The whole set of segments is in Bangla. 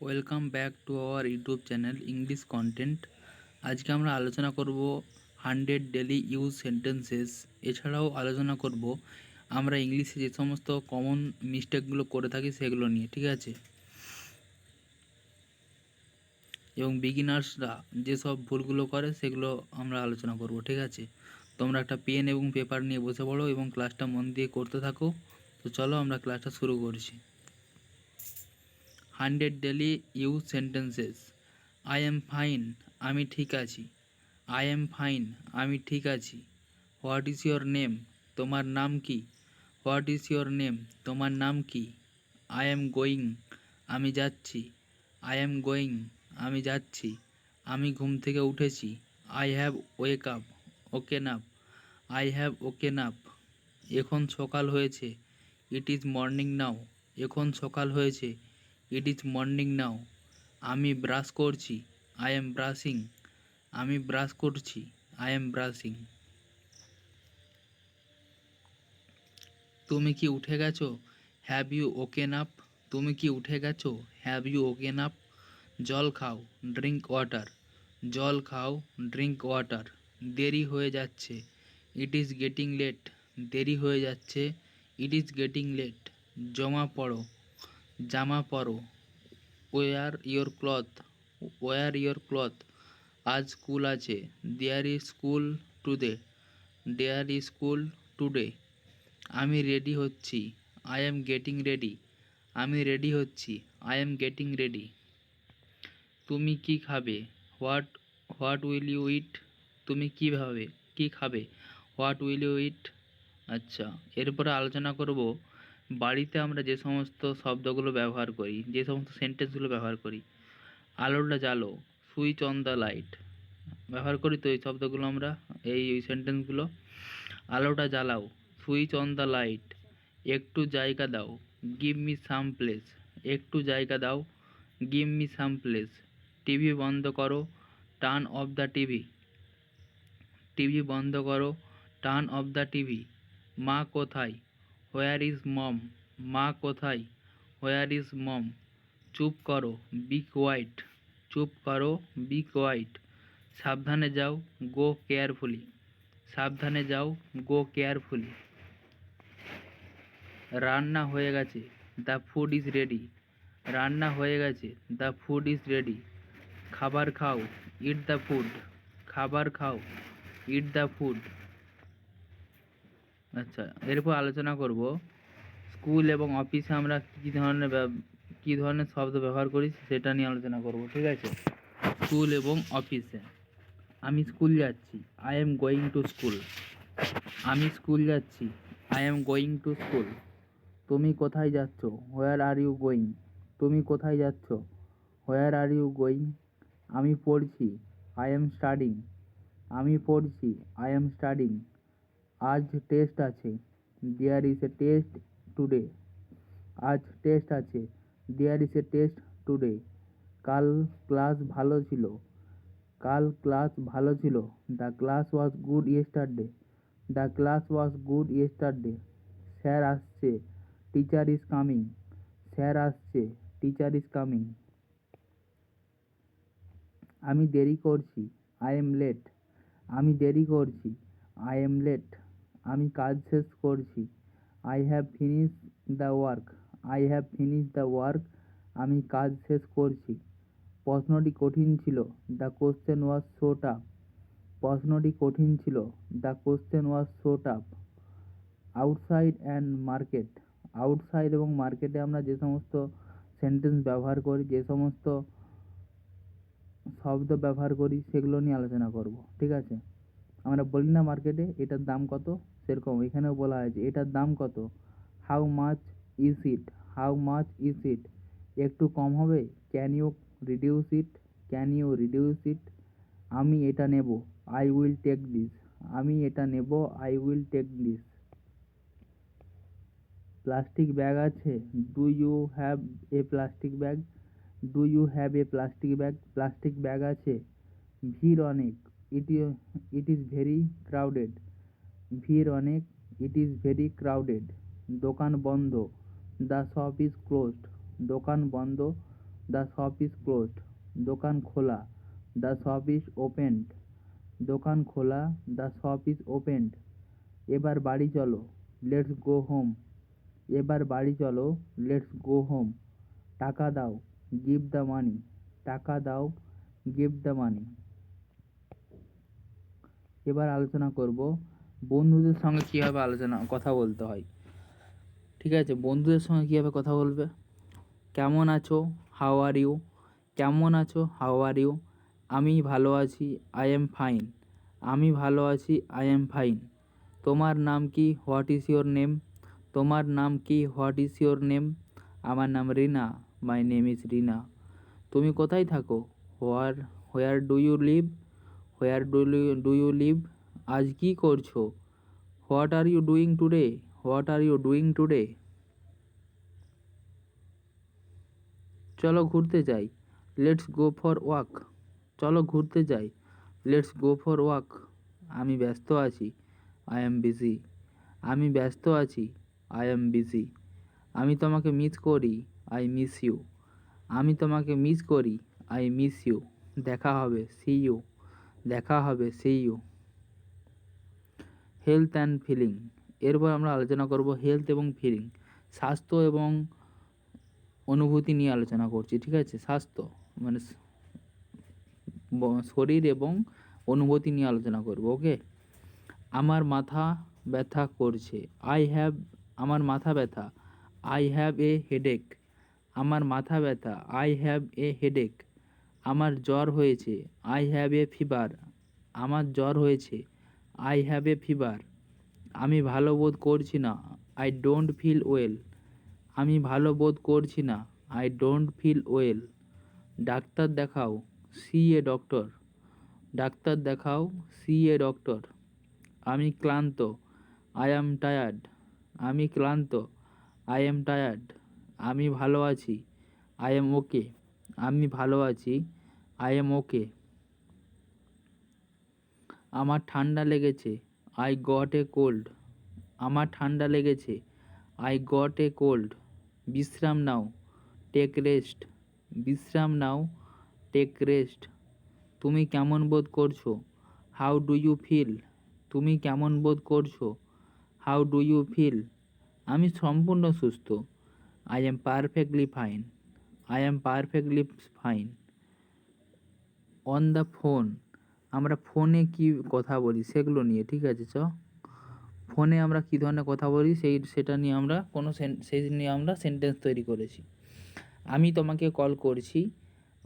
Welcome back to our YouTube channel English content. আজকে আমরা আলোচনা করব হান্ড্রেড ডেলি ইউজ সেন্টেন্সেস। এছাড়াও আলোচনা করব আমরা ইংলিশে যে সমস্ত কমন মিস্টেকগুলো করে থাকি সেগুলো নিয়ে, ঠিক আছে? এবং বিগিনার্সরা যেসব ভুলগুলো করে সেগুলো আমরা আলোচনা করব, ঠিক আছে? তোমরা একটা পেন এবং পেপার নিয়ে বসে পড়ো এবং ক্লাসটা মন দিয়ে করতে থাকো। তো চলো আমরা ক্লাসটা শুরু করছি। Hundred daily use sentences. I am fine, আমি ঠিক আছি। আই এম ফাইন, আমি ঠিক আছি। What is your name? তোমার নাম কি? What is your name? তোমার নাম কি? আই এম গোয়িং, আমি যাচ্ছি। আই এম গোয়িং, আমি যাচ্ছি। আমি ঘুম থেকে উঠেছি। I have wake up, woken up. I have woken up. এখন সকাল হয়েছে। It is morning now. এখন সকাল হয়েছে। ইট ইজ মর্নিং নাও আমি ব্রাশ করছি। আই এম ব্রাশিং আমি ব্রাশ করছি। আই এম ব্রাশিং তুমি কি উঠে গেছো? হ্যাভ ইউ ওকেন আপ তুমি কি উঠে গেছো? হ্যাভ ইউ ওকেন আপ জল খাও ড্রিঙ্ক ওয়াটার জল খাও ড্রিঙ্ক ওয়াটার দেরি হয়ে যাচ্ছে। ইট ইজ গেটিং লেট দেরি হয়ে যাচ্ছে। ইট ইজ গেটিং লেট জমা পড়ো। জামা পরো। Wear your cloth wear your cloth আজ স্কুল আছে। There is school today there is school today আমি রেডি হচ্ছি। আই এম গেটিং রেডি আমি রেডি হচ্ছি। আই এম গেটিং রেডি তুমি কি খাবে? What what will you eat তুমি কী ভাবে? কী খাবে? হোয়াট উইল ইউ ইট আচ্ছা এরপরে আলোচনা করব। বাড়িতে আমরা যে সমস্ত শব্দগুলো ব্যবহার করি, যে সমস্ত সেন্টেন্সগুলো ব্যবহার করি, আলোটা জ্বালো, সুইচ অন দ্য লাইট ব্যবহার করি তো এই শব্দগুলো আমরা, এই এই সেন্টেন্সগুলো আলোটা জ্বালাও, সুইচ অন দ্য লাইট একটু জায়গা দাও গিভ মি সাম প্লেস একটু জায়গা দাও give me some place TV বন্ধ করো turn off the TV TV বন্ধ করো টার্ন অফ দ্য টিভি মা কোথায়? Where is mom? মা কোথায়? Where is mom? চুপ করো, বি কোয়াইট। চুপ করো, বি কোয়াইট। সাবধানে যাও, গো কেয়ারফুলি। সাবধানে যাও, গো কেয়ারফুলি। রান্না হয়ে গেছে, দ্য ফুড ইজ রেডি। রান্না হয়ে গেছে, দ্য ফুড ইজ রেডি। খাবার খাও, ইট দ্য ফুড। খাবার খাও, ইট দ্য ফুড। আচ্ছা এরপর আলোচনা করব। স্কুল এবং অফিসে আমরা কী ধরনের কী ধরনের শব্দ ব্যবহার করি সেটা নিয়ে আলোচনা করব, ঠিক আছে? স্কুল এবং অফিসে। আমি স্কুল যাচ্ছি। I am going to school আমি স্কুল যাচ্ছি। I am going to school তুমি কোথায় যাচ্ছ? হোয়ার আর ইউ গোয়িং তুমি কোথায় যাচ্ছ? হোয়ার আর ইউ গোয়িং আমি পড়ছি। আই এম স্টাডিং আমি পড়ছি। আই এম স্টাডিং আজ টেস্ট আছে। There is a test today আজ টেস্ট আছে। There is a test today কাল ক্লাস ভালো ছিল। কাল ক্লাস ভালো ছিল। The class was good yesterday the class was good yesterday sir আসছে। টিচার ইজ কামিং স্যার আসছে। টিচার ইজ কামিং আমি দেরি করছি। আই এম লেট আমি দেরি করছি। আই এম লেট আমি কাজ শেষ করছি। I have finish the work I have finish the work আমি কাজ শেষ করছি। প্রশ্নটি কঠিন ছিল। The question was so tough প্রশ্নটি কঠিন ছিল। The question was so tough outside and market outside এবং মার্কেটে আমরা যে সমস্ত সেন্টেন্স ব্যবহার করি, যে সমস্ত শব্দ ব্যবহার করি, সেগুলো নিয়ে আলোচনা করব। ঠিক আছে? আমরা বলি না মার্কেটে এটার দাম কত? সেরকম, এখানেও বলা হয়েছে এটার দাম কত? How much is it how much is it একটু কম হবে? Can you reduce it can you reduce it আমি এটা নেব আই উইল টেক দিস আমি এটা নেব I will take this plastic bag আছে। Do you have a plastic bag do you have a plastic bag plastic bag আছে। ভিড় অনেক। It it is very crowded ভিড় অনেক ইট ইজ ভেরি ক্রাউডেড দোকান বন্ধ দ্য শপ ইজ ক্লোজড দোকান বন্ধ দ্য শপ ইজ ক্লোজড দোকান খোলা দ্য শপ ইজ ওপেনড দোকান খোলা দ্য শপ ইজ ওপেনড এবার বাড়ি চলো লেটস গো হোম এবার বাড়ি চলো লেটস গো হোম টাকা দাও গিভ দ্য মানি টাকা দাও গিভ দ্য মানি এবার আলোচনা করব বন্ধুদের সঙ্গে কীভাবে আলোচনা, কথা বলতে হয়। ঠিক আছে? বন্ধুদের সঙ্গে কীভাবে কথা বলবে? কেমন আছো? হাউ আর ইউ কেমন আছো? হাউ আর ইউ আমি ভালো আছি আই এম ফাইন আমি ভালো আছি আই এম ফাইন তোমার নাম কি? হোয়াট ইজ ইয়োর নেম তোমার নাম কি? হোয়াট ইজ ইয়োর নেম আমার নাম Rina. My name is Rina. তুমি কোথায় থাকো? Where where do you live where do do you live আজ কী করছ? What are you doing today? What are you doing today? চলো ঘুরতে যাই। Let's go for walk. চলো ঘুরতে যাই। Let's go for walk. আমি ব্যস্ত আছি। I am busy. আমি ব্যস্ত আছি। I am busy. আমি তোমাকে মিস করি। I miss you. আমি তোমাকে মিস করি। I miss you. দেখা হবে। See you. দেখা হবে। See you. Health and feeling এরপর আমরা আলোচনা করব হেলথ এবং ফিলিং স্বাস্থ্য এবং অনুভূতি নিয়ে আলোচনা করছি, ঠিক আছে? স্বাস্থ্য মানে শরীর এবং অনুভূতি নিয়ে আলোচনা করব ওকে আমার মাথা ব্যথা করছে আই হ্যাভ আমার মাথা ব্যথা আই হ্যাভ এ হেডেক আমার মাথা ব্যথা আই হ্যাভ এ হেডেক আমার জ্বর হয়েছে আই হ্যাভ এ ফিভার আমার জ্বর হয়েছে আই হ্যাভ এ ফিভার আমি ভালো বোধ করছি না। আই ডোন্ট ফিল ওয়েল আমি ভালো বোধ করছি না। আই ডোন্ট ফিল ওয়েল ডাক্তার দেখাও। সি এ ডক্টর ডাক্তার দেখাও। সি এ ডক্টর আমি ক্লান্ত। আই অ্যাম টায়ার্ড আমি ক্লান্ত। আই এম টায়ার্ড আমি ভালো আছি। আই এম ওকে আমি ভালো আছি। আই এম ওকে আমার ঠান্ডা লেগেছে। আই গট এ কোল্ড আমার ঠান্ডা লেগেছে। আই গট এ কোল্ড বিশ্রাম নাও। টেক রেস্ট বিশ্রাম নাও। টেক রেস্ট তুমি কেমন বোধ করছ? হাউ ডু ইউ ফিল তুমি কেমন বোধ করছ? হাউ ডু ইউ ফিল আমি সম্পূর্ণ সুস্থ। I am perfectly fine I am perfectly fine on the phone আমরা ফোনে কি কথা বলি সেগুলো নিয়ে, ঠিক আছে চ? ফোনে আমরা কী ধরনের কথা বলি সেই, সেটা নিয়ে আমরা কোনো সেই নিয়ে আমরা সেন্টেন্স তৈরি করেছি। আমি তোমাকে কল করছি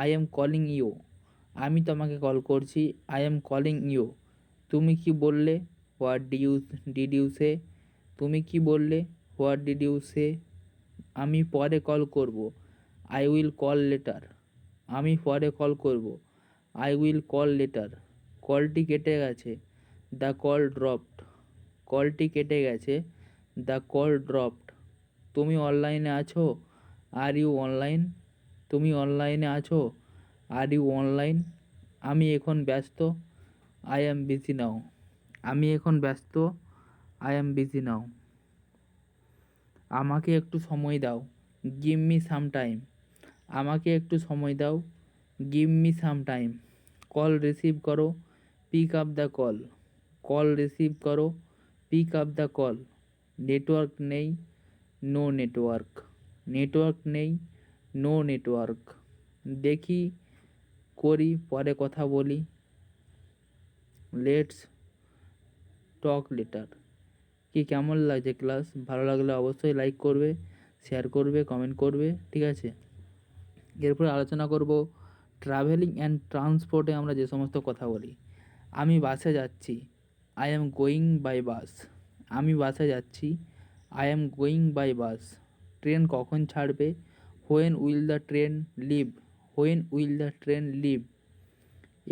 আই এম কলিং ইউ আমি তোমাকে কল করছি আই এম কলিং ইউ তুমি কি বললে? What do you did you say তুমি কি বললে? হোয়াট ডিড ইউ সে আমি পরে কল করব। আই উইল কল লেটার আমি পরে কল করব। আই উইল কল লেটার কলটি কেটে গেছে। দ্য কল ড্রপড কলটি কেটে গেছে। দ্য কল ড্রপড তুমি অনলাইনে আছো? আর ইউ অনলাইন তুমি অনলাইনে আছো? আর ইউ অনলাইন আমি এখন ব্যস্ত। আই অ্যাম বিজি নাও আমি এখন ব্যস্ত। আই অ্যাম বিজি নাও আমাকে একটু সময় দাও। গিভ মি সাম টাইম আমাকে একটু সময় দাও। Give me some time call receive করো। Pick up the call call receive করো pick up the call network নেই নো নেটওয়ার্ক নেটওয়ার্ক নেই নো নেটওয়ার্ক দেখি করি পরে কথা বলি লেটস টক লেটার কি কেমন লাগছে ক্লাস ভালো লাগলে অবশ্যই লাইক করবে শেয়ার করবে কমেন্ট করবে ঠিক আছে এরপরে আলোচনা করব ট্রাভেলিং অ্যান্ড ট্রান্সপোর্টে আমরা যে সমস্ত কথা বলি। আমি বাসে যাচ্ছি। I am going by bus আমি বাসে যাচ্ছি। I am going by bus train কখন ছাড়বে? When will the train leave when will the train leave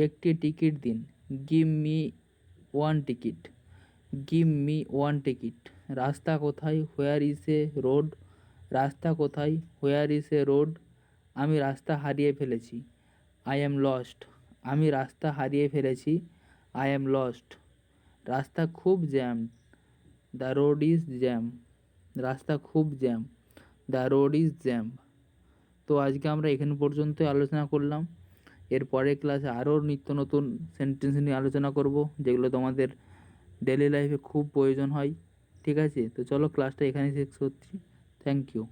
একটি টিকিট দিন। Give me one ticket give me one ticket রাস্তা কোথায়? হোয়ার ইজ এ রোড রাস্তা কোথায়? হোয়ার ইজ এ রোড আমি রাস্তা হারিয়ে ফেলেছি। আই অ্যাম লস্ট আমি রাস্তা হারিয়ে ফেলেছি। আই অ্যাম লস্ট রাস্তা খুব jam the road is jam রাস্তা খুব jam the road is jam তো আজকে আমরা এখানে পর্যন্তই আলোচনা করলাম। এর পরের ক্লাসে আরও নিত্য নতুন সেন্টেন্স নিয়ে আলোচনা করব, যেগুলো তোমাদের ডেলি লাইফে খুব প্রয়োজন হয়। ঠিক আছে? তো চলো ক্লাসটা এখানেই শেষ করছি। Thank you